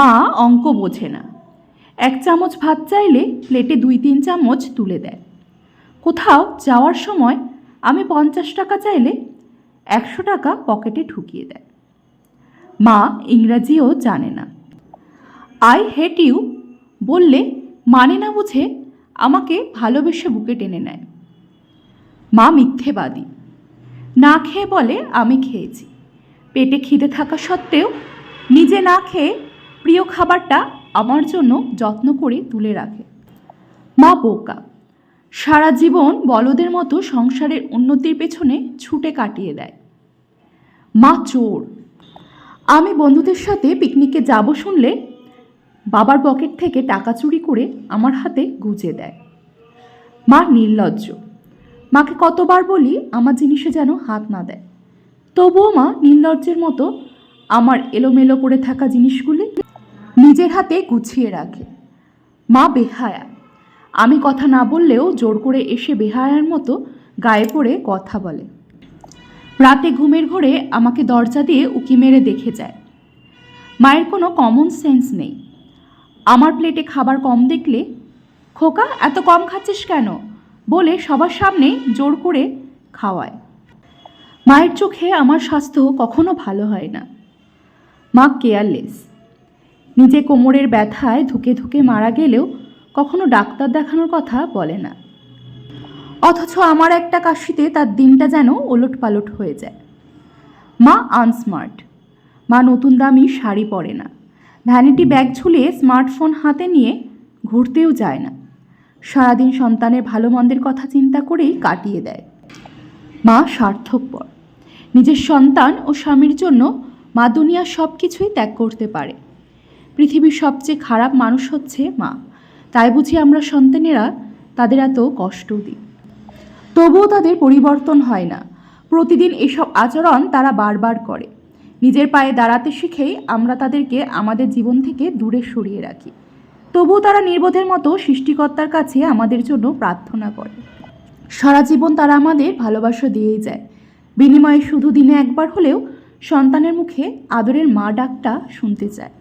মা অঙ্ক বোঝে না। এক চামচ ভাত চাইলে প্লেটে দুই তিন চামচ তুলে দেয়। কোথাও যাওয়ার সময় আমি পঞ্চাশ টাকা চাইলে একশো টাকা পকেটে ঢুকিয়ে দেয়। মা ইংরাজিও জানে না। আই হেট ইউ বললে মানে না বুঝে আমাকে ভালোবেসে বুকে টেনে নেয়। মা মিথ্যেবাদী। না খেয়ে বলে আমি খেয়েছি। পেটে খিদে থাকা সত্ত্বেও নিজে না খেয়ে প্রিয় খাবারটা আমার জন্য যত্ন করে তুলে রাখে। মা বোকা। সারা জীবন বলদের মতো সংসারের উন্নতির পেছনে ছুটে কাটিয়ে দেয়। মা চোর। আমি বন্ধুদের সাথে পিকনিকে যাব শুনলে বাবার পকেট থেকে টাকা চুরি করে আমার হাতে গুজে দেয়। মা নির্লজ্জ। মাকে কতবার বলি আমার জিনিসে যেন হাত না দেয়। তবুও মা নির্লজ্জের মতো আমার এলোমেলো পড়ে থাকা জিনিসগুলি নিজের হাতে গুছিয়ে রাখে। মা বেহায়া। আমি কথা না বললেও জোর করে এসে বেহায়ার মতো গায়ে পড়ে কথা বলে। রাতে ঘুমের ঘোরে আমাকে দরজা দিয়ে উকি মেরে দেখে যায়। মায়ের কোনো কমন সেন্স নেই। আমার প্লেটে খাবার কম দেখলে, খোকা, এত কম খাচ্ছিস কেন? বলে সবার সামনে জোর করে খাওয়ায়। মায়ের চোখে আমার স্বাস্থ্য কখনো ভালো হয় না। মা কেয়ারলেস নিজে কোমরের ব্যথায় ধুকে ধুকে মারা গেলেও কখনো ডাক্তার দেখানোর কথা বলে না। অথচ আমার একটা কাশিতে তার দিনটা যেন ওলট পালট হয়ে যায়। মা আনস্মার্ট। মা নতুন দামি শাড়ি পরে না। ভ্যানিটি ব্যাগ ঝুলিয়ে স্মার্টফোন হাতে নিয়ে ঘুরতেও যায় না। সারাদিন সন্তানের ভালো মন্দের কথা চিন্তা করেই কাটিয়ে দেয়। মা স্বার্থপর। নিজের সন্তান ও স্বামীর জন্য মা দুনিয়ার সব কিছুই ত্যাগ করতে পারে। পৃথিবীর সবচেয়ে খারাপ মানুষ হচ্ছে মা। তাই বুঝি আমরা সন্তানেরা তাদের এত কষ্ট দিই। তবুও তাদের পরিবর্তন হয় না। প্রতিদিন এসব আচরণ তারা বারবার করে। নিজের পায়ে দাঁড়াতে শিখেই আমরা তাদেরকে আমাদের জীবন থেকে দূরে সরিয়ে রাখি। তবুও তারা নির্বোধের মতো সৃষ্টিকর্তার কাছে আমাদের জন্য প্রার্থনা করে। সারা জীবন তারা আমাদের ভালোবাসা দিয়েই যায়। বিনিময়ে শুধু দিনে একবার হলেও সন্তানের মুখে আদরের মা ডাকটা শুনতে চায়।